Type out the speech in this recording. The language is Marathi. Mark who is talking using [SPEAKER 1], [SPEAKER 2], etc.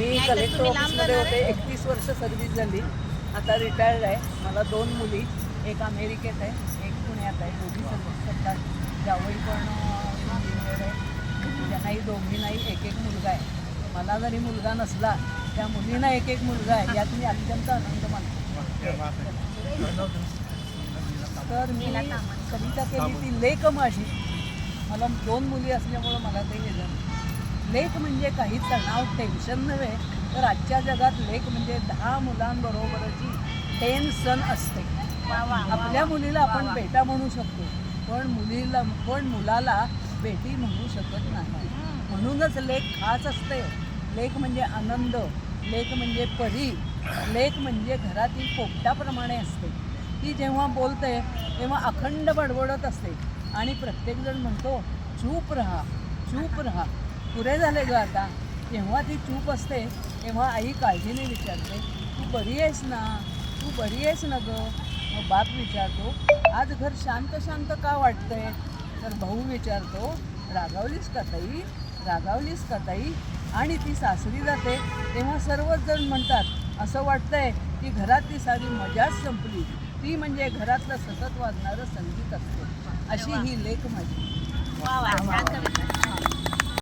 [SPEAKER 1] मी कलेक्टर ऑफिसमध्ये होते एकतीस वर्ष सर्व्हिस झाली. आता रिटायर्ड आहे. मला दोन मुली एक अमेरिकेत आहे एक पुण्यात आहे. दोघी सर्व्हिस करतात जावई पण इंजिनियर आहे त्यांनाही दोघींनाही एक एक मुलगा आहे. मला जरी मुलगा नसला त्या मुलींना एक एक मुलगा आहे यात मी अत्यंत आनंद मानतो. तर मी कविता केली ती लेख माझी. मला दोन मुली असल्यामुळं मला ते हे झालं लेख म्हणजे काहीच तणाव टेन्शन नव्हे. तर आजच्या जगात लेख म्हणजे दहा मुलांबरोबरची टेन सन असते. आपल्या मुलीला आपण बेटा म्हणू शकतो. पण मुलीला पण मुलाला बेटी म्हणू शकत नाही. म्हणूनच लेख खास असते. लेख म्हणजे आनंद. लेख म्हणजे परी. लेख म्हणजे घरातील पोपटाप्रमाणे असते. ती जेव्हा बोलते तेव्हा अखंड बडबडत असते. आणि प्रत्येकजण म्हणतो चूप राहा चूप राहा. पुरे झाले ग आता. जेव्हा ती चूप असते तेव्हा आई काळजीने विचारते तू बरी आहेस ना? तू बरी आहेस ना ग? मग बाप विचारतो आज घर शांत शांत का वाटतंय? तर भाऊ विचारतो रागावलीस का ताई? रागावलीस का ताई? आणि ती सासरी जाते. तेव्हा सर्वच जण म्हणतात असं वाटतंय की घरात ती सारी मजाच संपली. ती म्हणजे घरातलं सतत वाजणारं संगीत असते. अशी ही लेख माझी.
[SPEAKER 2] वा वा